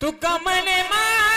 तुका म्हणे मा